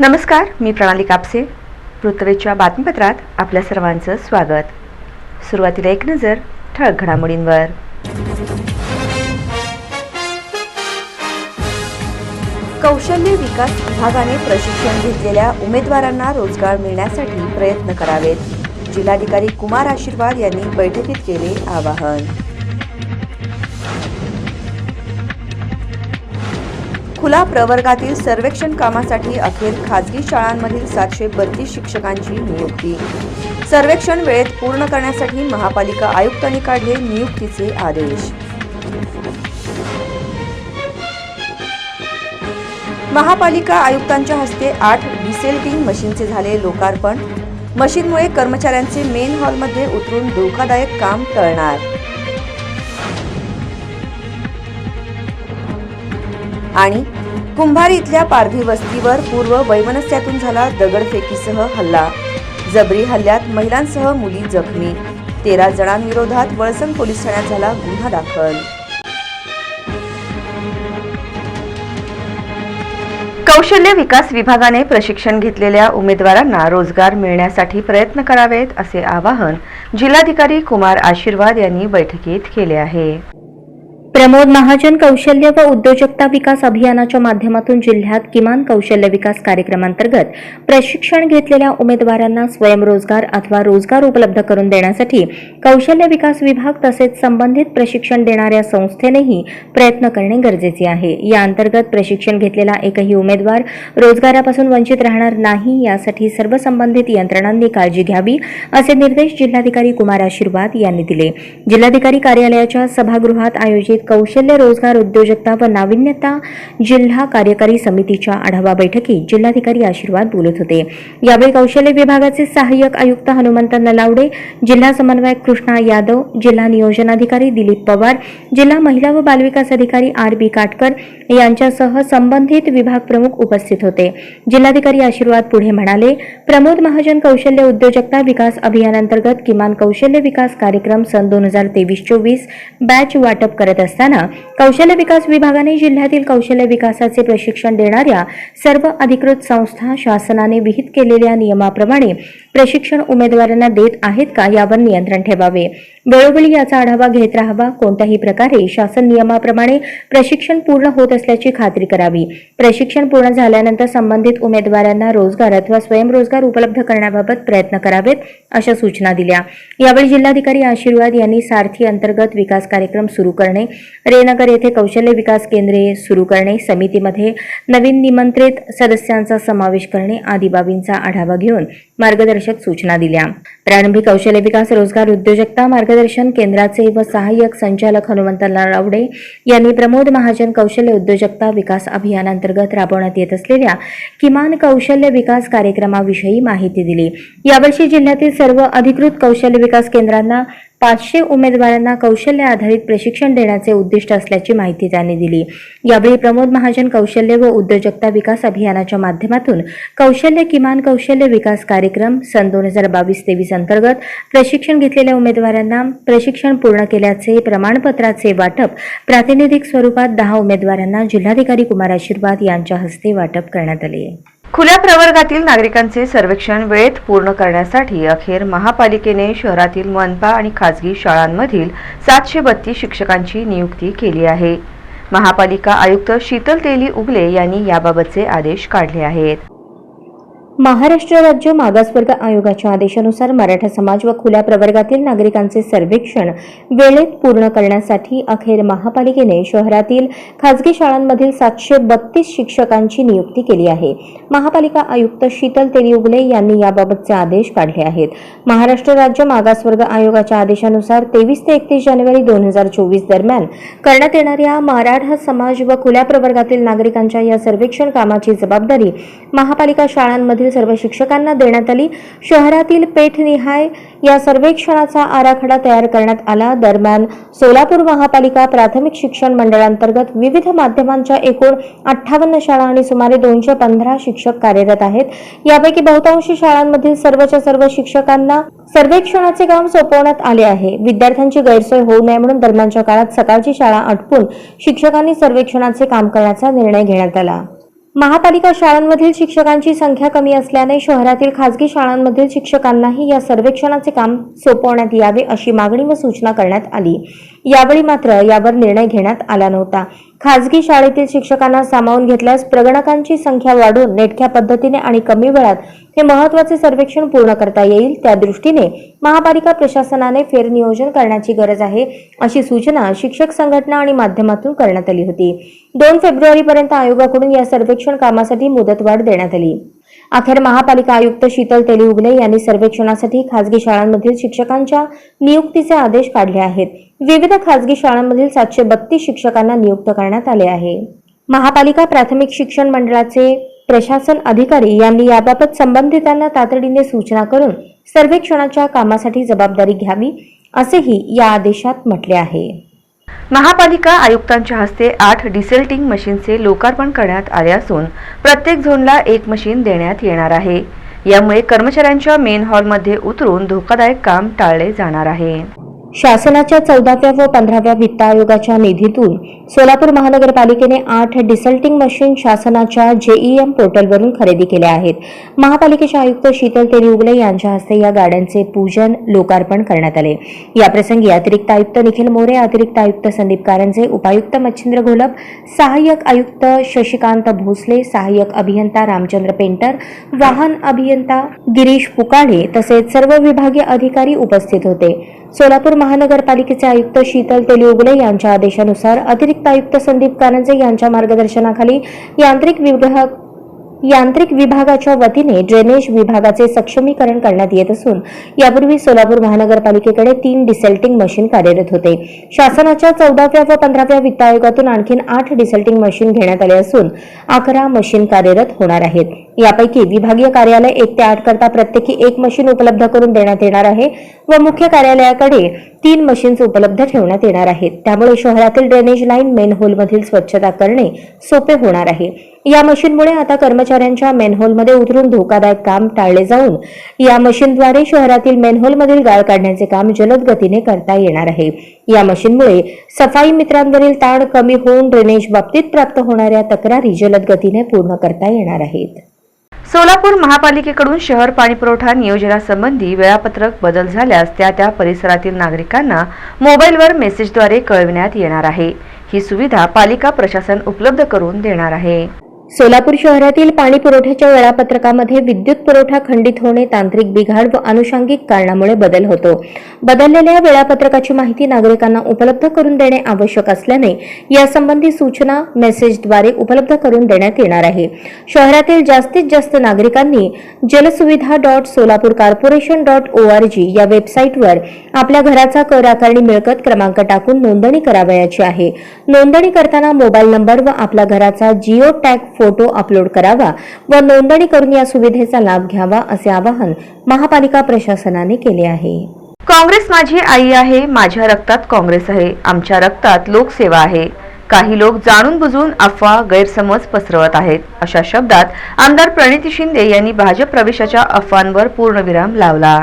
नमस्कार मी प्रणाली कापसे. पृथ्वीच्या बातमीपत्रात आपल्या सर्वांचं स्वागत. सुरुवातीला एक नजर ठळक घडामोडींवर. कौशल्य विकास विभागाने प्रशिक्षण घेतलेल्या उमेदवारांना रोजगार मिळण्यासाठी प्रयत्न करावेत. जिल्हाधिकारी कुमार आशीर्वाद यांनी बैठकीत केले आवाहन. खुला प्रवर्गातील सर्वेक्षण कामासाठी अखेर खाजगी शाळांमधील सातशे बत्तीस शिक्षकांची नियुक्ती. सर्वेक्षण वेळेत पूर्ण करण्यासाठी महापालिका आयुक्तांनी काढले नियुक्तीचे आदेश. महापालिका आयुक्तांच्या हस्ते आठ डिसेल्टिंग मशीनचे झाले लोकार्पण. मशीनमुळे कर्मचाऱ्यांचे मेन हॉलमध्ये उतरून धोकादायक काम टळणार. आणि कुंभार इथल्या पारधी वस्तीवर पूर्व वैमनस्यातून झाला दगडफेकीसह हल्ला. जबरी हल्ल्यात महिलांसह मुली जखमी. तेरा जणांविरोधात वळसण पोलीस ठाण्यात झाला गुन्हा दाखल. कौशल्य विकास विभागाने प्रशिक्षण घेतलेल्या उमेदवारांना रोजगार मिळण्यासाठी प्रयत्न करावेत असे आवाहन जिल्हाधिकारी कुमार आशीर्वाद यांनी बैठकीत केले आहे. प्रमोद महाजन कौशल्य व उद्योजकता विकास अभियानाच्या माध्यमातून जिल्ह्यात किमान कौशल्य विकास कार्यक्रमांतर्गत प्रशिक्षण घेतलेल्या उमेदवारांना स्वयंरोजगार अथवा रोजगार उपलब्ध करून देण्यासाठी कौशल्य विकास विभाग तसेच संबंधित प्रशिक्षण देणाऱ्या संस्थेनेही प्रयत्न करणे गरजेचे आहे. या अंतर्गत प्रशिक्षण घेतलेला एकही उमेदवार रोजगारापासून वंचित राहणार नाही यासाठी सर्व संबंधित यंत्रणांनी काळजी घ्यावी असे निर्देश जिल्हाधिकारी कुमार आशीर्वाद यांनी दिले. जिल्हाधिकारी कार्यालयाच्या सभागृहात आयोजित कौशल्य रोजगार उद्योजकता व नाविन्यता जिल्हा कार्यकारी समितीच्या आढावा बैठकीत जिल्हाधिकारी आशीर्वाद बोलत होते. यावेळी कौशल्य विभागाचे सहाय्यक आयुक्त हनुमंत नलावडे जिल्हा समन्वयक कृष्णा यादव जिल्हा नियोजनाधिकारी दिलीप पवार जिल्हा महिला व बालविकास अधिकारी आर बी काटकर यांच्यासह संबंधित विभाग प्रमुख उपस्थित होते. जिल्हाधिकारी आशीर्वाद पुढे म्हणाले प्रमोद महाजन कौशल्य उद्योजकता विकास अभियानांतर्गत किमान कौशल्य विकास कार्यक्रम सन दोन हजार तेवीस चोवीस बॅच वाटप करत असताना कौशल्य विकास विभागाने जिल्ह्यातील कौशल्य विकासाचे प्रशिक्षण देणाऱ्या सर्व अधिकृत संस्था शासनाने विहित केलेल्या नियमाप्रमाणे प्रशिक्षण उमेदवारांना देत आहेत का यावर नियंत्रण ठेवावे? वेळोवेळी याचा आढावा घेत राहावा. कोणत्याही प्रकारे शासन नियमाप्रमाणे प्रशिक्षण पूर्ण होत असल्याची खात्री करावी. प्रशिक्षण पूर्ण झाल्यानंतर संबंधित उमेदवारांना रोजगार अथवा स्वयंरोजगार उपलब्ध करण्याबाबत प्रयत्न करावेत अशा सूचना दिल्या. यावेळी जिल्हाधिकारी आशीर्वाद यांनी सारथी अंतर्गत विकास कार्यक्रम सुरू करणे रेनगर येथे कौशल्य विकास केंद्रे सुरू करणे समितीमध्ये नवीन निमंत्रित सदस्यांचा समावेश करणे आदी बाबींचा आढावा घेऊन मार्गदर्शक सूचना दिल्या. प्रारंभी कौशल्य विकास रोजगार उद्योजकता मार्गदर्शन केंद्राचे व सहाय्यक संचालक हनुमंत रावडे यांनी प्रमोद महाजन कौशल्य उद्योजकता विकास अभियानांतर्गत राबवण्यात येत असलेल्या किमान कौशल्य विकास कार्यक्रमाविषयी माहिती दिली. यावर्षी जिल्ह्यातील सर्व अधिकृत कौशल्य विकास केंद्रांना पाचशे उमेदवारांना कौशल्य आधारित प्रशिक्षण देण्याचे उद्दिष्ट असल्याची माहिती त्यांनी दिली. यावेळी प्रमोद महाजन कौशल्य व उद्योजकता विकास अभियानाच्या माध्यमातून कौशल्य किमान कौशल्य विकास कार्यक्रम सन दोन हजार बावीस तेवीस अंतर्गत प्रशिक्षण घेतलेल्या उमेदवारांना प्रशिक्षण पूर्ण केल्याचे प्रमाणपत्राचे वाटप प्रातिनिधिक स्वरूपात दहा उमेदवारांना जिल्हाधिकारी कुमार आशीर्वाद यांच्या हस्ते वाटप करण्यात आले. खुल्या प्रवर्गातील नागरिकांचे सर्वेक्षण वेळेत पूर्ण करण्यासाठी अखेर महापालिकेने शहरातील मनपा आणि खाजगी शाळांमधील सातशे बत्तीस शिक्षकांची नियुक्ती केली आहे. महापालिका आयुक्त शीतल तेली उगले यांनी याबाबतचे आदेश काढले आहेत. महाराष्ट्र राज्य मागासवर्ग आयोगाच्या आदेशानुसार मराठा समाज व खुल्या प्रवर्गातील नागरिकांचे सर्वेक्षण वेळेत पूर्ण करण्यासाठी अखेर महापालिकेने शहरातील खासगी शाळांमधील सातशे बत्तीस शिक्षकांची नियुक्ती केली आहे. महापालिका आयुक्त शीतल तेलियुगले उगले यांनी याबाबतचे आदेश काढले आहेत. महाराष्ट्र राज्य मागासवर्ग आयोगाच्या आदेशानुसार तेवीस ते एकतीस जानेवारी दोन हजार चोवीस दरम्यान करण्यात येणाऱ्या मराठा समाज व खुल्या प्रवर्गातील नागरिकांच्या या सर्वेक्षण कामाची जबाबदारी महापालिका शाळांमधील सर्व शिक्षकांना देण्यात आली. शहरातील पेठनिहाय या सर्वेक्षणाचा आराखडा तयार करण्यात आला. दरम्यान सोलापूर महापालिका प्राथमिक शिक्षण मंडळांतर्गत विविध माध्यमांच्या एकूण अठ्ठावन्न शाळा आणि सुमारे दोनशे पंधरा शिक्षक कार्यरत आहेत. यापैकी बहुतांशी शाळांमधील सर्वच्या सर्व शिक्षकांना सर्वेक्षणाचे काम सोपवण्यात आले आहे. विद्यार्थ्यांची गैरसोय होऊ नये म्हणून दरम्यानच्या काळात सकाळची शाळा आटपून शिक्षकांनी सर्वेक्षणाचे काम करण्याचा निर्णय घेण्यात आला. महापालिका शाळांमधील शिक्षकांची संख्या कमी असल्याने शहरातील खासगी शाळांमधील शिक्षकांनाही या सर्वेक्षणाचे काम सोपवण्यात यावे अशी मागणी व सूचना करण्यात आली. यावेळी मात्र यावर निर्णय घेण्यात आला नव्हता. खाजगी शाळेतील शिक्षकांना सामावून घेतल्यास प्रगणकांची संख्या वाढून नेटक्या पद्धतीने आणि कमी वेळात हे महत्त्वाचे सर्वेक्षण पूर्ण करता येईल. त्या दृष्टीने महापालिका प्रशासनाने फेरनियोजन करण्याची गरज आहे अशी सूचना शिक्षक संघटना आणि माध्यमातून करण्यात आली होती. दोन फेब्रुवारीपर्यंत आयोगाकडून या सर्वेक्षण कामासाठी मुदतवाढ देण्यात आली. अखेर महापालिका आयुक्त शीतल तेलिउगले यांनी सर्वेक्षणासाठी खासगी शाळांमधील शिक्षकांच्या नियुक्तीचे आदेश काढले आहेत. विविध खासगी शाळांमधील सातशे बत्तीस शिक्षकांना नियुक्त करण्यात आले आहे. महापालिका प्राथमिक शिक्षण मंडळाचे प्रशासन अधिकारी यांनी याबाबत संबंधितांना तातडीने सूचना करून सर्वेक्षणाच्या कामासाठी जबाबदारी घ्यावी असेही या आदेशात म्हटले आहे. महापालिका आयुक्तांच्या हस्ते आठ डिसेल्टिंग मशीनचे लोकार्पण करण्यात आले असून प्रत्येक झोनला एक मशीन देण्यात येणार आहे. यामुळे कर्मचाऱ्यांच्या मेन हॉलमध्ये उतरून धोकादायक काम टाळले जाणार आहे. शासनाच्या चौदाव्या व पंधराव्या वित्त आयोगाच्या निधीतून सोलापूर महानगरपालिकेने आठ डिसल्टिंग मशीन शासनाच्या जेईएम पोर्टलवरून खरेदी केल्या आहेत. महापालिकेचे आयुक्त शीतल तेलिउगले यांच्या हस्ते या गाड्यांचे पूजन लोकार्पण करण्यात आले. याप्रसंगी अतिरिक्त आयुक्त निखिल मोरे अतिरिक्त आयुक्त संदीप कारंजे उपायुक्त मच्छिंद्र घोलप सहाय्यक आयुक्त शशिकांत भोसले सहाय्यक अभियंता रामचंद्र पेंटर वाहन अभियंता गिरीश पुकाळे तसेच सर्व विभागीय अधिकारी उपस्थित होते. सोलापूर महानगरपालिकेचे आयुक्त शीतल तेलिउगले यांच्या आदेशानुसार अतिरिक्त आयुक्त संदीप कारंजे यांच्या मार्गदर्शनाखाली यांत्रिक विभाग यांत्रिक विभागाच्या वतीने ड्रेनेज विभागाचे सक्षमीकरण करण्यात येत असून यापूर्वी सोलापूर महानगरपालिकेकडे तीन डिसेल्टिंग मशीन कार्यरत होते. शासनाच्या चौदाव्या व पंधराव्या वित्त आयोगातून आणखी आठ डिसेल्टिंग मशीन घेण्यात आले असून अकरा मशीन कार्यरत होणार आहेत. यापैकी विभागीय कार्यालय एक ते आठ करता प्रत्येकी एक मशीन उपलब्ध करून देण्यात येणार आहे व मुख्य कार्यालयाकडे तीन मशीन्स उपलब्ध ठेवण्यात येणार आहेत. त्यामुळे शहरातील ड्रेनेज लाईन मेन होलमधील स्वच्छता करणे सोपे होणार आहे. या मशीनमुळे आता कर्मचाऱ्यांच्या मेनहोलमध्ये उतरून धोकादायक काम टाळले जाऊन या मशीनद्वारे शहरातील मेनहोलमधील गाळ काढण्याचे काम जलद गतीने करता येणार आहे. या मशीनमुळे सफाई मित्रांवरील ताण कमी होऊन ड्रेनेज बाबतीत प्राप्त होणाऱ्या तक्रारी जलद गतीने पूर्ण करता येणार आहेत. सोलापूर महापालिकेकडून शहर पाणीपुरवठा नियोजनासंबंधी वेळापत्रक बदल झाल्यास त्या त्या परिसरातील नागरिकांना मोबाईलवर मेसेजद्वारे कळविण्यात येणार आहे. ही सुविधा पालिका प्रशासन उपलब्ध करून देणार आहे. सोलापूर शहरातील पाणी पुरवठ्याच्या वेळापत्रकामध्ये विद्युत पुरवठा खंडित होणे तांत्रिक बिघाड व अनुषंगिक कारणामुळे बदल होतो. बदललेल्या वेळापत्रकाची माहिती नागरिकांना उपलब्ध करून देणे आवश्यक असल्याने यासंबंधी सूचना मेसेजद्वारे उपलब्ध करून देण्यात येणार आहे. शहरातील जास्तीत जास्त नागरिकांनी Jalsuvidha dot Solapur corporation dot O R G या वेबसाईटवर आपल्या घराचा कर आकारणी मिळकत क्रमांक टाकून नोंदणी करावयाची आहे. नोंदणी करताना मोबाईल नंबर व आपल्या घराचा जिओ टॅग फोटो अपलोड करावा व नोंदणी करून या सुविधेचा लाभ घ्यावा असे आवाहन महापालिका प्रशासनाने केले आहे. काँग्रेस माझी आई आहे माझ्या रक्तात काँग्रेस आहे आमच्या रक्तात लोकसेवा आहे. काही लोक जाणून बुजून अफवा गैरसमज पसरवत आहेत. अशा शब्दात आमदार प्रणिती शिंदे यांनी भाजप प्रवेशाच्या अफवांवर पूर्णविराम लावला.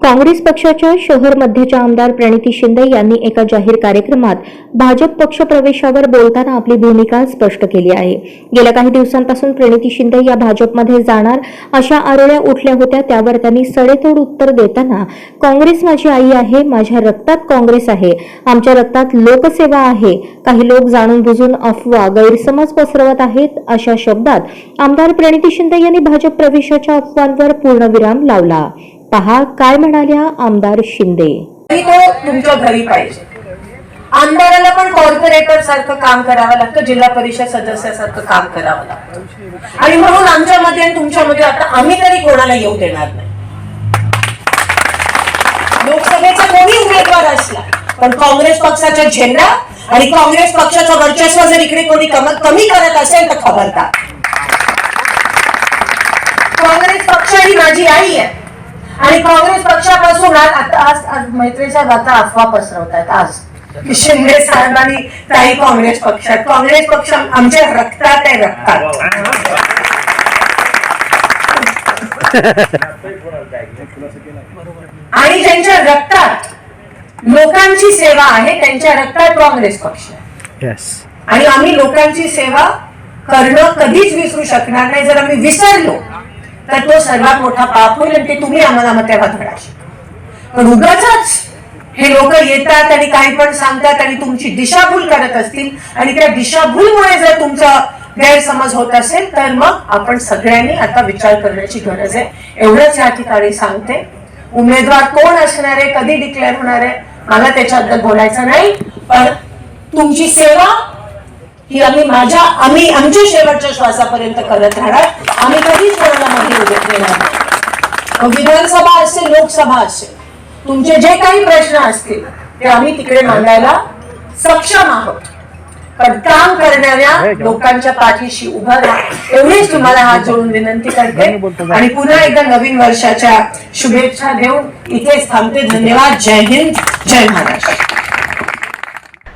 काँग्रेस पक्षाच्या शहर मध्यच्या आमदार प्रणिती शिंदे यांनी एका जाहीर कार्यक्रमात भाजप पक्ष प्रवेशावर बोलताना आपली भूमिका स्पष्ट केली आहे. गेल्या काही दिवसांपासून प्रणिती शिंदे या भाजपमध्ये जाणार अशा आरोळ्या उठल्या होत्या. त्यावर त्यांनी सडेतोड उत्तर देताना काँग्रेस माझी आई आहे माझ्या रक्तात काँग्रेस आहे आमच्या रक्तात लोकसेवा आहे काही लोक जाणून बुजून अफवा गैरसमज पसरवत आहेत अशा शब्दात आमदार प्रणिती शिंदे यांनी भाजप प्रवेशाच्या अफवांवर पूर्णविराम लावला. पहा काय म्हणाल्या आमदार शिंदे. तो तुमच्या घरी पाहिजे. आमदाराला पण कॉर्पोरेटर सारखं काम करावं लागतं जिल्हा परिषद सदस्यासारखं काम करावं लागतं. आणि म्हणून आमच्यामध्ये आणि तुमच्यामध्ये आता आम्ही तरी कोणाला येऊ देणार नाही. लोकसभेचा कोणी उमेदवार असला पण काँग्रेस पक्षाचा झेंडा आणि काँग्रेस पक्षाचं वर्चस्व जर इकडे कोणी कम- कमी करत असेल तर खबरदार. काँग्रेस पक्ष ही माझी आई आहे. आणि काँग्रेस पक्षापासून आज आता आज आज मैत्री साहेब आता अफवा पसरवतात आज. की शिंदे साहेबांनी काही काँग्रेस पक्षात काँग्रेस पक्ष आमच्या रक्तात आहे रक्तात. आणि ज्यांच्या रक्तात लोकांची सेवा आहे त्यांच्या रक्तात काँग्रेस पक्ष. आणि आम्ही लोकांची सेवा करणं कधीच विसरू शकणार नाही. जर आम्ही विसरलो तर तो सर्वात मोठा पाप होईल आणि ते तुम्ही आम्हाला मग तेव्हा धडा शिकवा. पण उगाच हे लोक येतात आणि काही पण सांगतात आणि तुमची दिशाभूल करत असतील आणि त्या दिशाभूलमुळे जर तुमचा गैरसमज होत असेल तर मग आपण सगळ्यांनी आता विचार करण्याची गरज आहे. एवढंच या ठिकाणी सांगते. उमेदवार कोण असणार आहे कधी डिक्लेअर होणार आहे मला त्याच्याबद्दल बोलायचं नाही पण तुमची सेवा ही आम्ही माझ्या आम्ही आमच्या शेवटच्या श्वासापर्यंत करत राहणार. आम्ही कधीच कोणाला मध्ये उभे नाही. विधानसभा असेल लोकसभा असेल तुमचे जे काही प्रश्न असतील ते आम्ही तिकडे मांडायला सक्षम आहोत. पण काम करणाऱ्या लोकांच्या पाठीशी उभं राहा. एवढीच तुम्हाला हात जोडून विनंती करते. आणि पुन्हा एकदा नवीन वर्षाच्या शुभेच्छा देऊन इथेच थांबते. धन्यवाद. जय हिंद. जय महाराष्ट्र.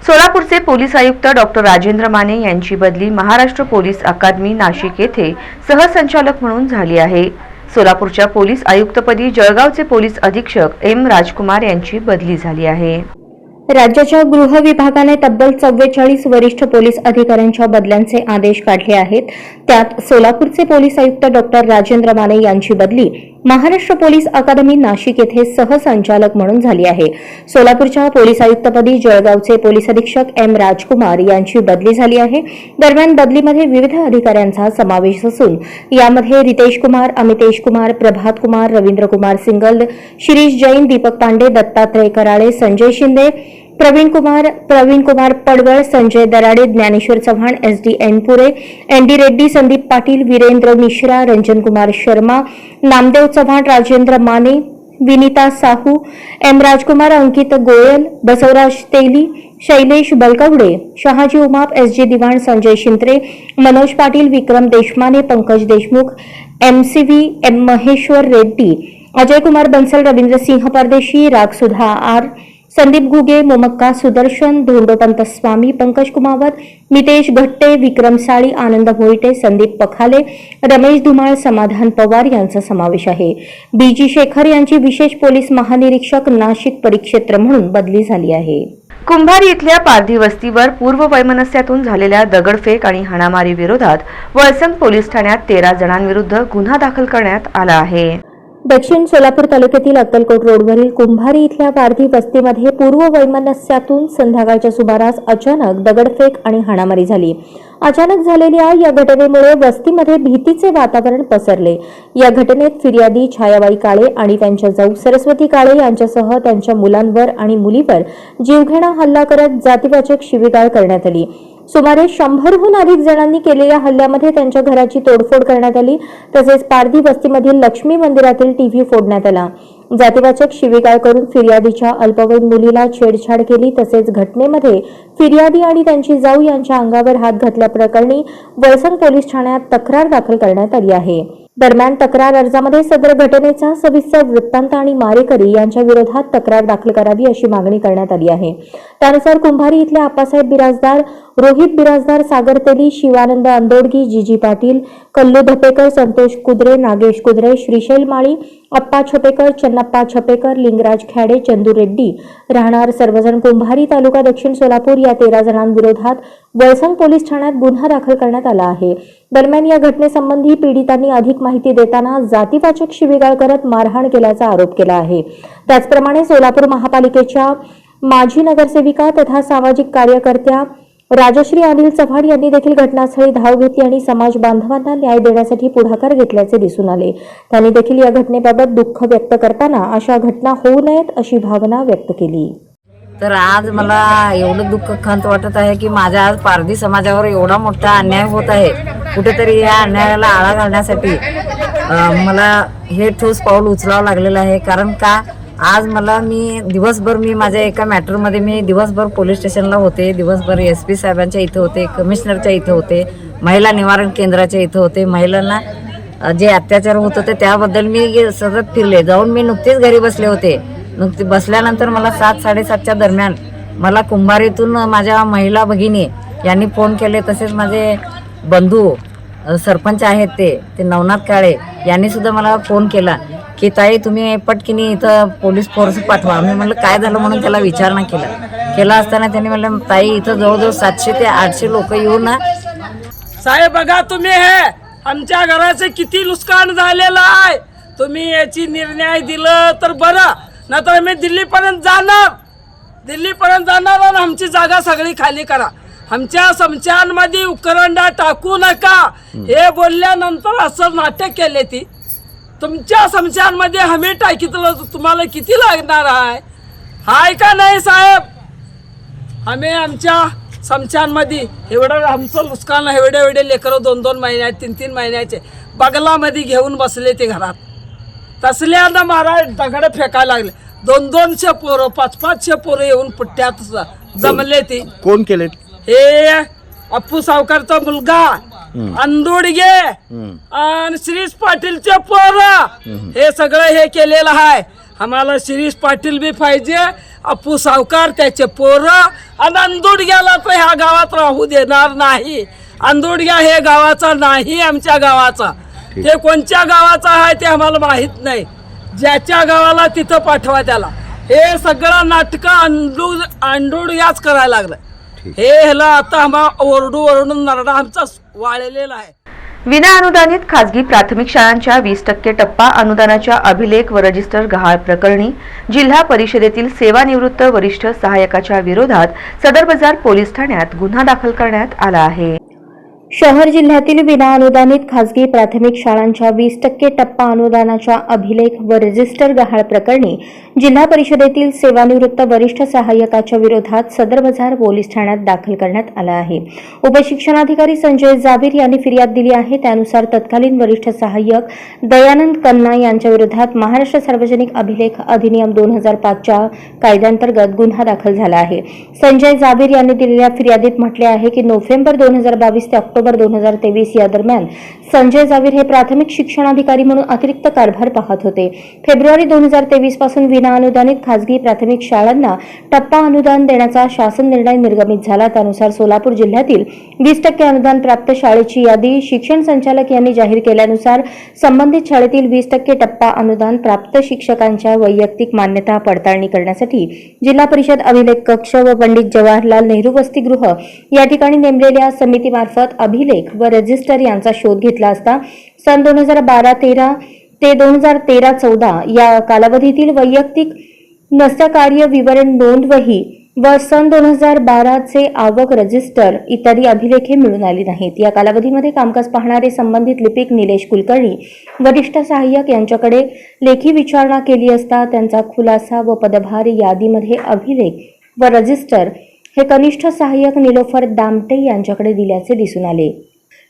सोलापूरचे पोलीस आयुक्त डॉक्टर राजेंद्र माने यांची बदली महाराष्ट्र पोलीस अकादमी नाशिक येथे सहसंचालक म्हणून झाली आहे. सोलापूरच्या पोलीस आयुक्तपदी जळगावचे पोलीस अधीक्षक एम. राजकुमार यांची बदली झाली आहे. राज्याच्या गृह विभागाने तब्बल चव्वेचाळीस वरिष्ठ पोलीस अधिकाऱ्यांच्या बदल्यांचे आदेश काढले आहेत. त्यात सोलापूरचे पोलीस आयुक्त डॉक्टर राजेंद्र माने यांची बदली महाराष्ट्र पोलीस अकादमी नाशिक येथे सहसंचालक म्हणून झाली आहे. सोलापूरच्या पोलीस आयुक्तपदी जळगावचे पोलीस अधीक्षक एम राजकुमार यांची बदली झाली आहे. दरम्यान बदलीमध्ये विविध अधिकाऱ्यांचा समावेश असून यामध्ये Ritesh Kumar Amitesh Kumar Prabhat Kumar Ravindra Kumar Singla Shirish Jain Deepak Pande Dattatray Karale Sanjay Shinde Praveen Kumar Praveen Kumar Padwal Sanjay Darade Dnyaneshwar Chavan S D Yenpure N D Reddy Sandeep Patil Virendra Mishra Ranjan Kumar Sharma Namdev Chavan Rajendra Mane Vinita Sahu M Rajkumar Ankit Goyal Basavaraj Teli Shailesh Balkawade Shahaji Umap S G Diwan Sanjay Shintre Manoj Patil Vikram Deshmane Pankaj Deshmukh M C V M Maheshwar Reddy Ajay Kumar Bansal Ravindra Singh Pardeshi Ragasudha R Sandeep Ghuge Momakka Sudarshan Dhondopant Swami Pankaj Kumawat Mitesh Ghatte Vikram Sali Anand Bhoite Sandeep Pakhale Ramesh Dhumal Samadhan Pawar यांचा समावेश आहे. Busy Shekhar यांची विशेष police महानिरीक्षक नाशिक परिक्षेत्र म्हणून बदली झाली आहे. कुंभार इथल्या पारधी वस्तीवर पूर्व वैमनस्यातून झालेल्या दगडफेक आणि हाणामारी विरोधात वळसंग पोलीस ठाण्यात तेरा जणांविरुद्ध गुन्हा दाखल करण्यात आला आहे. दक्षिण सोलापूर तालुक्यातील अक्कलकोट रोडवरील कुंभारी इथल्या पारधी वस्तीमध्ये पूर्व वैमनस्यातून संध्याकाळच्या सुमारास अचानक दगडफेक आणि हाणामारी झाली. अचानक झालेल्या या घटनेमुळे वस्तीमध्ये भीतीचे वातावरण पसरले. या घटनेत फिर्यादी छायाबाई काळे आणि त्यांच्या जाऊ सरस्वती काळे यांच्यासह त्यांच्या मुलांवर आणि मुलीवर जीवघेणा हल्ला करत जातीवाचक शिवीगाळ करण्यात आली. सुमारे शंभरहून अधिक जणांनी केलेल्या हल्ल्यामध्ये त्यांच्या घराची तोडफोड करण्यात आली. तसेच पारधी वस्तीमधील लक्ष्मी मंदिरातील टीव्ही फोडण्यात आला. जातीवाचक शिवीगाळ करून फिर्यादीच्या अल्पवयीन मुलीला छेडछाड केली. तसेच घटनेमध्ये फिर्यादी आणि त्यांची जाऊ यांच्या अंगावर हात घातल्याप्रकरणी वळसंग पोलीस ठाण्यात तक्रार दाखल करण्यात आली आहे. दरम्यान तक्रार अर्जामध्ये सदर घटनेचा सविस्तर वृत्तांत आणि मारेकरी यांच्या विरोधात तक्रार दाखल करावी अशी मागणी करण्यात आली आहे. त्यानुसार कुंभारी इथले आप्पासाहेब बिराजदार रोहित बिराजदार सागर तेली शिवानंद अंदोडगी जीजी पाटील कल्लू धपेकर संतोष कुद्रे नागेश कुद्रे श्रीशैल माळी अप्पा छपेकर चन्नप्पा छपेकर लिंगराज खेडे चंदू रेड्डी राहणार सर्वजण कुंभारी तालुका दक्षिण सोलापूर या तेरा जणांविरोधात वळसंग पोलीस ठाण्यात गुन्हा दाखल करण्यात आला आहे. दरम्यान या घटनेसंबंधी पीडितांनी अधिक माहिती देताना जातीवाचक शिवीगाळ करत मारहाण केल्याचा आरोप केला आहे. त्याचप्रमाणे सोलापूर महापालिकेच्या माजी नगरसेविका तथा सामाजिक कार्यकर्त्या राजश्री अनिल चव्हाण यांनी देखील घटनास्थळी धाव घेतली आणि समाज बांधवांना न्याय देण्यासाठी पुढाकार घेतल्याचे दिसून आले. त्यांनी देखील या घटनेबाबत दुःख व्यक्त करताना अशा घटना होऊ नयेत अशी भावना व्यक्त केली. तर आज मला एवढं दुःख खंत वाटत आहे की माझ्या आज पारधी समाजावर एवढा मोठा अन्याय होत आहे. कुठेतरी या अन्यायाला आळा घालण्यासाठी मला हे ठोस पाऊल उचलावं लागलेलं आहे. कारण का? आज मला मी दिवसभर मी माझ्या एका मॅटरमध्ये मी दिवसभर पोलीस स्टेशनला होते. दिवसभर एस पी साहेबांच्या इथं होते कमिशनरच्या इथं होते महिला निवारण केंद्राच्या इथं होते. महिलांना जे अत्याचार होत होते त्याबद्दल मी सतत फिरले. जाऊन मी नुकतेच घरी बसले होते. नुकते बसल्यानंतर मला सात साडेसातच्या दरम्यान मला कुंभारीतून माझ्या महिला भगिनी यांनी फोन केले. तसेच माझे बंधू सरपंच आहेत ते ते नवनाथ काळे यांनीसुद्धा मला फोन केला. की ताई तुम्ही पटकिनी इथं पोलीस फोर्स पाठवा. मी म्हणलं काय झालं? म्हणून त्याला विचारणा केला. केला असताना त्यांनी म्हणलं ताई इथं जवळजवळ सातशे ते आठशे लोक येऊन ना. साहेब बघा तुम्ही हे. आमच्या घराचे किती नुकसान झालेलं आहे. तुम्ही याची निर्णय दिलं तर बरं. नाहीतर आम्ही दिल्लीपर्यंत जाणार. दिल्लीपर्यंत जाणार आणि आमची जागा सगळी खाली करा. आमच्या समस्यांमध्ये उकरंडा टाकू नका. हे बोलल्यानंतर असं नाटक केले ती. तुमच्या समस्यांमध्ये हमी टाकीतलं तुम्हाला किती लागणार आहे? हाय का नाही साहेब? आम्ही आमच्या समस्यांमध्ये एवढं आमचं नुकसान एवढे एवढे लेकरं दोन दोन महिन्याचे तीन तीन महिन्याचे बगलामध्ये घेऊन बसले ते घरात. तसल्यानं महाराज दगड फेकायला लागले. दोन दोनशे पोरं पाच पाचशे पोरं येऊन पुट्ट्यात जमले ते. कोण केले? हे अप्पू सावकारचा मुलगा. अंदुडगे. आणि शिरीष पाटीलचे पोर. हे सगळं हे केलेलं आहे. आम्हाला शिरीष पाटील बी पाहिजे. अप्पू सावकार त्याचे पोर. आणि अंदुडग्याला तर ह्या गावात राहू देणार नाही. अंदुडग्या हे गावाचा नाही आमच्या गावाचा. ते कोणत्या गावाचा आहे ते आम्हाला माहीत नाही. ज्याच्या गावाला तिथं पाठवा त्याला. हे सगळं नाटकं अंडू अंडूड याच करायला लागलं. हे ह्याला आता आम्हा ओरडू ओरडून नरडा आमचा वाळलेला आहे. विना अनुदानित खाजगी प्राथमिक शाळांच्या वीस टक्के टप्पा अनुदानाच्या अभिलेख व रजिस्टर गहाळ प्रकरणी जिल्हा परिषदेतील सेवानिवृत्त वरिष्ठ सहाय्यकाच्या विरोधात सदर बाजार पोलीस ठाण्यात गुन्हा दाखल करण्यात आला आहे. शहर जिल्ह्यातील विनाअनुदानित खासगी प्राथमिक शाळांच्या वीस टक्के टप्पा अनुदानाच्या अभिलेख व रजिस्टर गहाळ प्रकरणी जिल्हा परिषदेतील सेवानिवृत्त वरिष्ठ सहाय्यकाच्या विरोधात सदर बाजार पोलीस ठाण्यात दाखल करण्यात आला आहे. उपशिक्षणाधिकारी संजय जाबीर यांनी फिर्याद दिली आहे. त्यानुसार तत्कालीन वरिष्ठ सहाय्यक दयानंद कन्ना यांच्या विरोधात महाराष्ट्र सार्वजनिक अभिलेख अधिनियम दोन हजार पाचच्या कायद्यांतर्गत गुन्हा दाखल झाला आहे. संजय जाबीर यांनी दिलेल्या फिर्यादीत म्हटले आहे की नोव्हेंबर दोन हजार बावीस ते ऑक्टोबर ऑक्टोबर दोन हजार तेवीस या दरम्यान. संजय जावीर हे प्राथमिक शिक्षणाधिकारी म्हणून अतिरिक्त कारभार पाहत होते. फेब्रुवारी दोन हजार तेवीसपासून विनाअनुदानित खासगी प्राथमिक शाळांना टप्पा अनुदान देण्याचा शासन निर्णय निर्गमित झाला. त्यानुसार सोलापूर जिल्ह्यातील वीस टक्के अनुदान प्राप्त शाळेची यादी शिक्षण संचालक यांनी जाहीर केल्यानुसार संबंधित शाळेतील वीस टक्के टप्पा अनुदान प्राप्त शिक्षकांच्या वैयक्तिक मान्यता पडताळणी करण्यासाठी जिल्हा परिषद अभिलेख कक्ष व पंडित जवाहरलाल नेहरू वसतिगृह या ठिकाणी नेमलेल्या समितीमार्फत अभिलेख व रजिस्टर यांचा शोध घेतला असता सन दोन हजार बारा तेरा ते दोन हजार तेरा चौदा या कालावधीतील वैयक्तिक नस्यकार्य विवरण नोंदवही व सन दोन हजार बाराचे आवक रजिस्टर इत्यादी अभिलेखे मिळून आली नाहीत. या कालावधीमध्ये कामकाज पाहणारे संबंधित लिपिक निलेश कुलकर्णी वरिष्ठ सहाय्यक यांच्याकडे लेखी विचारणा केली असता त्यांचा खुलासा व पदभार यादीमध्ये अभिलेख व रजिस्टर हे कनिष्ठ सहाय्यक निलोफर दामटे यांच्याकडे दिल्याचे दिसून आले.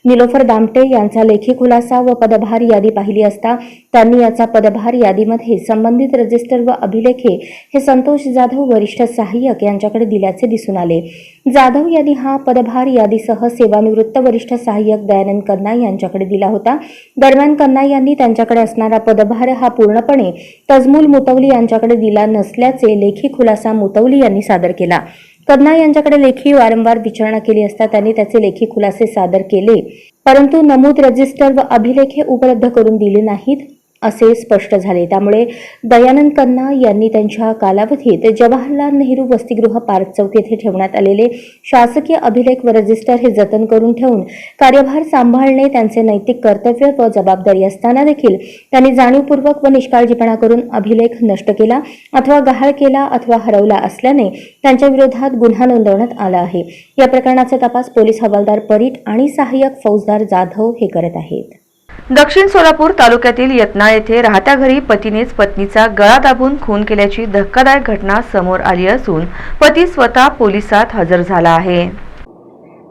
निलोफर दामटे यांचा लेखी खुलासा व पदभार यादी पाहिली असता त्यांनी याचा पदभार यादीमध्ये संबंधित रजिस्टर व अभिलेखे हे संतोष जाधव वरिष्ठ सहाय्यक यांच्याकडे दिल्याचे दिसून आले. जाधव यांनी हा पदभार यादीसह सेवानिवृत्त वरिष्ठ सहाय्यक दयानंद कन्ना यांच्याकडे दिला होता. दरम्यान कन्ना यांनी त्यांच्याकडे असणारा पदभार हा पूर्णपणे तजमूल मुतवली यांच्याकडे दिला नसल्याचे लेखी खुलासा मुतवली यांनी सादर केला. कन्ना यांच्याकडे लेखी वारंवार विचारणा केली असता त्यांनी त्याचे लेखी खुलासे सादर केले. परंतु नमूद रजिस्टर व अभिलेखे उपलब्ध करून दिले नाहीत. असे स्पष्ट झाले. त्यामुळे दयानंद कन्ना यांनी त्यांच्या कालावधीत जवाहरलाल नेहरू वसतिगृह पार्क चौक येथे ठेवण्यात आलेले शासकीय अभिलेख व रजिस्टर हे जतन करून ठेवून कार्यभार सांभाळणे त्यांचे नैतिक कर्तव्य व जबाबदारी असताना देखील त्यांनी जाणीवपूर्वक व निष्काळजीपणा करून अभिलेख नष्ट केला अथवा गहाळ केला अथवा हरवला असल्याने त्यांच्या विरोधात गुन्हा नोंदवण्यात आला आहे. या प्रकरणाचा तपास पोलीस हवालदार परीट आणि सहाय्यक फौजदार जाधव हे करत आहेत. दक्षिण सोलापूर तालुक्यातील यत्नाळ येथे राहत्या घरी पतीनेच पत्नीचा गळा दाबून खून केल्याची धक्कादायक घटना समोर आली असून पती स्वतः पोलिसात हजर झाला आहे.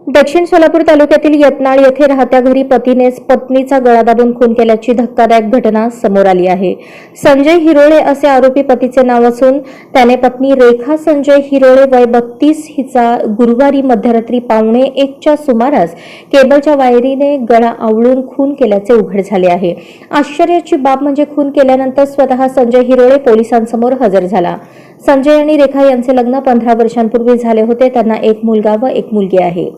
दक्षिण सोलापूर तालुक्यातील यत्नाळ येथे राहत्या घरी पतीनेच पत्नीचा गळा दाबून खून केल्याची धक्कादायक घटना समोर आली आहे. संजय हिरोळे असे आरोपी पतीचे नाव असून त्याने पत्नी रेखा संजय हिरोळे वय बत्तीस हिचा गुरुवारी मध्यरात्री पावणे एकच्या सुमारास केबलच्या वायरीने गळा आवळून खून केल्याचे उघड झाले आहे. आश्चर्याची बाब म्हणजे खून केल्यानंतर स्वतः संजय हिरोळे पोलिसांसमोर हजर झाला. संजय आणि रेखा यांचे लग्न पंधरा वर्षांपूर्वी झाले होते. त्यांना एक मुलगा व एक मुलगी आहे.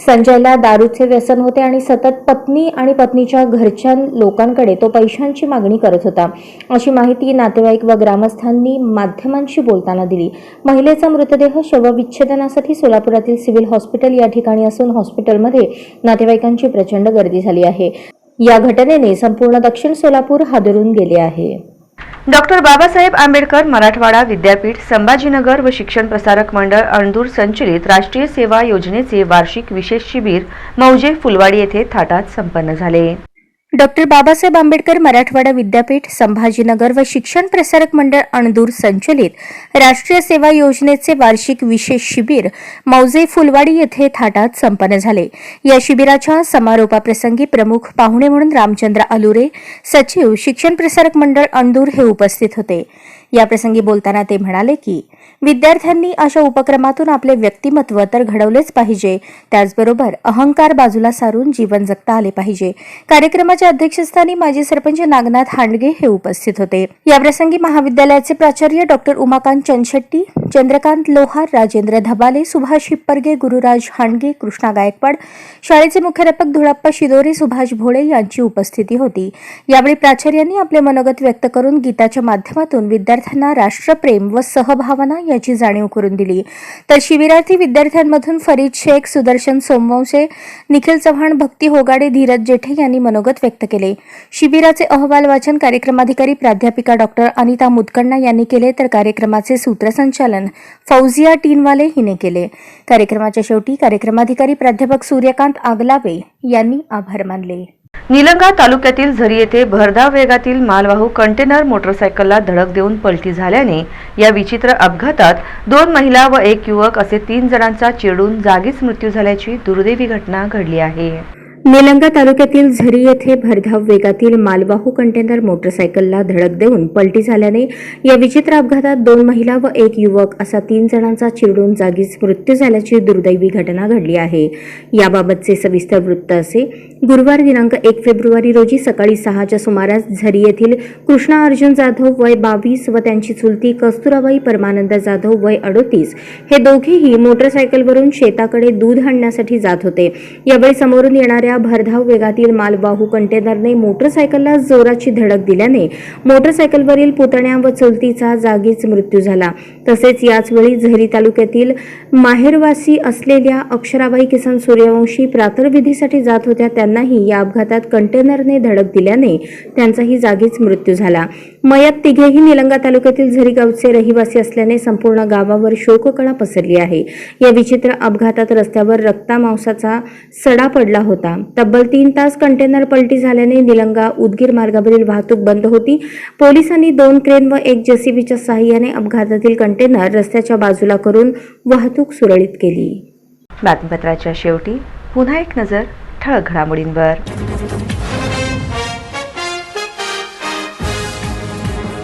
संजयला दारूचे व्यसन होते आणि सतत पत्नी आणि पत्नीच्या घरच्या लोकांकडे तो पैशांची मागणी करत होता. अशी माहिती नातेवाईक व ग्रामस्थांनी माध्यमांशी बोलताना दिली. महिलेचा मृतदेह शवविच्छेदनासाठी सोलापुरातील सिव्हिल हॉस्पिटल या ठिकाणी असून हॉस्पिटलमध्ये नातेवाईकांची प्रचंड गर्दी झाली आहे. या घटनेने संपूर्ण दक्षिण सोलापूर हादरून गेले आहे. डॉक्टर बाबासाहेब आंबेडकर मराठवाडा विद्यापीठ संभाजीनगर व शिक्षण प्रसारक मंडळ अणदूर संचलित राष्ट्रीय सेवा योजनेचे वार्षिक विशेष शिबिर मौजे फुलवाडी येथे थाटात संपन्न झाले. डॉक्टर बाबासाहेब आंबेडकर मराठवाडा विद्यापीठ संभाजीनगर व शिक्षण प्रसारक मंडळ अणदूर संचलित राष्ट्रीय सेवा योजनेचे वार्षिक विशेष शिबिर मौजे फुलवाडी येथे थाटात संपन्न झाले. या शिबिराच्या समारोपाप्रसंगी प्रमुख पाहुणे म्हणून रामचंद्र अलुरे सचिव शिक्षण प्रसारक मंडळ अणदूर हे उपस्थित होते. याप्रसंगी बोलताना ते म्हणाले की विद्यार्थ्यांनी अशा उपक्रमातून आपले व्यक्तिमत्व तर घडवलेच पाहिजे. त्याचबरोबर अहंकार बाजूला सारून जीवन जगता आले पाहिजे. कार्यक्रमाच्या अध्यक्षस्थानी माजी सरपंच नागनाथ हांडगे हे उपस्थित होते. याप्रसंगी महाविद्यालयाचे प्राचार्य डॉक्टर उमाकांत चंदशेट्टी चंद्रकांत लोहार राजेंद्र धबाले सुभाष हिप्परगे गुरुराज हांडगे कृष्णा गायकवाड शाळेचे मुख्याध्यापक धुळप्पा शिदोरे सुभाष भोळे यांची उपस्थिती होती. यावेळी प्राचार्यांनी आपले मनोगत व्यक्त करून गीताच्या माध्यमातून विद्यार्थ्यांना राष्ट्रप्रेम व सहभावना याची जाणीव करून दिली. तर शिबिरार्थी विद्यार्थ्यांमधून फरीद शेख सुदर्शन सोमवंशे निखिल चव्हाण भक्ती होगाडे धीरज जेठे यांनी मनोगत व्यक्त केले. शिबिराचे अहवाल वाचन कार्यक्रमाधिकारी प्राध्यापिका डॉक्टर अनिता मुदकण्णा यांनी केले तर कार्यक्रमाचे सूत्रसंचालन फौजिया टीनवाले हिने केले. कार्यक्रमाच्या शेवटी कार्यक्रमाधिकारी प्राध्यापक सूर्यकांत आगलावे यांनी आभार मानले. निलंगा तालुक्यातील झरी येथे भरधाव वेगातील मालवाहू कंटेनर मोटरसायकलला धडक देऊन पलटी झाल्याने या विचित्र अपघातात दोन महिला व एक युवक असे तीन जणांचा चिरडून जागीच मृत्यू झाल्याची दुर्दैवी घटना घडली आहे. निलंगा तालुक्यातील झरी येथे भरधाव वेगातील मालवाहू कंटेनर मोटरसायकलला धडक देऊन पलटी झाल्याने या विचित्र अपघातात दोन महिला व एक युवक असा तीन जणांचा चिरडून जागीच मृत्यू झाल्याची दुर्दैवी घटना घडली आहे. याबाबतचे सविस्तर वृत्त असे गुरुवार दिनांक एक फेब्रुवारी रोजी सकाळी सहाच्या सुमारास झरी येथील कृष्णा अर्जुन जाधव वय बावीस व त्यांची चुलती कस्तुराबाई परमानंद जाधव वय अडोतीस हे दोघेही मोटरसायकलवरून शेताकडे दूध आणण्यासाठी जात होते. यावेळी समोरून येणाऱ्या भरधाव वेगातील मालवाहू कंटेनरने मोटरसायकलला जोराची धडक दिल्याने मोटरसायकलवरील पुतण्या व चुलतीचा जागीच मृत्यू झाला. तसेच याचवेळी झरी तालुक्यातील माहेरवासी असलेल्या अक्षराबाई किसन सूर्यवंशी प्रातर्विधीसाठी जात होत्या. त्यांनाही या अपघातात कंटेनरने धडक दिल्याने त्यांचाही जागीच मृत्यू झाला. मयत तिघेही निलंगा तालुक्यातील झरी गावचे रहिवासी असल्याने संपूर्ण गावावर शोककळा पसरली आहे. या विचित्र अपघातात रस्त्यावर रक्तामांसाचा सडा पडला होता. तब्बल तीन तास कंटेनर पलटी झाल्याने निलंगा उदगीर मार्गावरील वाहतूक बंद होती. पोलिसांनी दोन क्रेन व एक जेसीबीच्या सहाय्याने अपघातातील कंटेनर रस्त्याच्या बाजूला करून वाहतूक सुरळीत केली. बातमीपत्राच्या शेवटी पुन्हा एक नजर ठळक घडामोडींवर.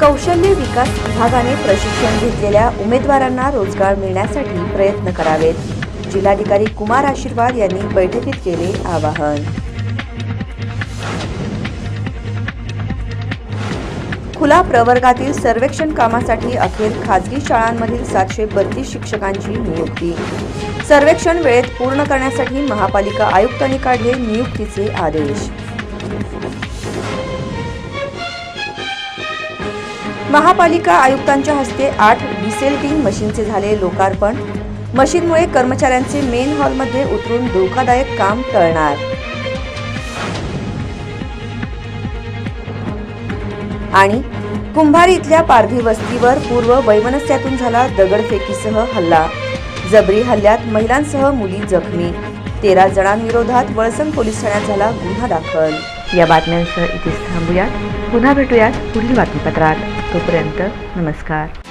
कौशल्य विकास विभागाने प्रशिक्षण घेतलेल्या उमेदवारांना रोजगार मिळण्यासाठी प्रयत्न करावेत. जिल्हाधिकारी कुमार आशीर्वाद यांनी बैठकीत केले आवाहन. खुला प्रवर्गातील सर्वेक्षण कामासाठी अखेर खाजगी शाळांमधील सातशे बत्तीस शिक्षकांची नियुक्ती. सर्वेक्षण वेळेत पूर्ण करण्यासाठी महापालिका आयुक्तांनी काढले नियुक्तीचे आदेश. महापालिका आयुक्तांच्या हस्ते आठ डिसेल्टिंग मशीनचे झाले लोकार्पण. मशीनमुळे कर्मचाऱ्यांचे मेन हॉलमध्ये उतरून धोकादायक काम टळणार. आणि कुंभार इथल्या पारधी वस्तीवर पूर्व वैमनस्यातून झाला दगडफेकीसह हल्ला. जबरी हल्ल्यात महिलांसह मुली जखमी. तेरा जणांविरोधात वळसंग पोलीस ठाण्यात झाला गुन्हा दाखल. या बातम्यांसह इथेच थांबूयात. पुन्हा भेटूयात पुढील बातमीपत्रात. तोपर्यंत नमस्कार.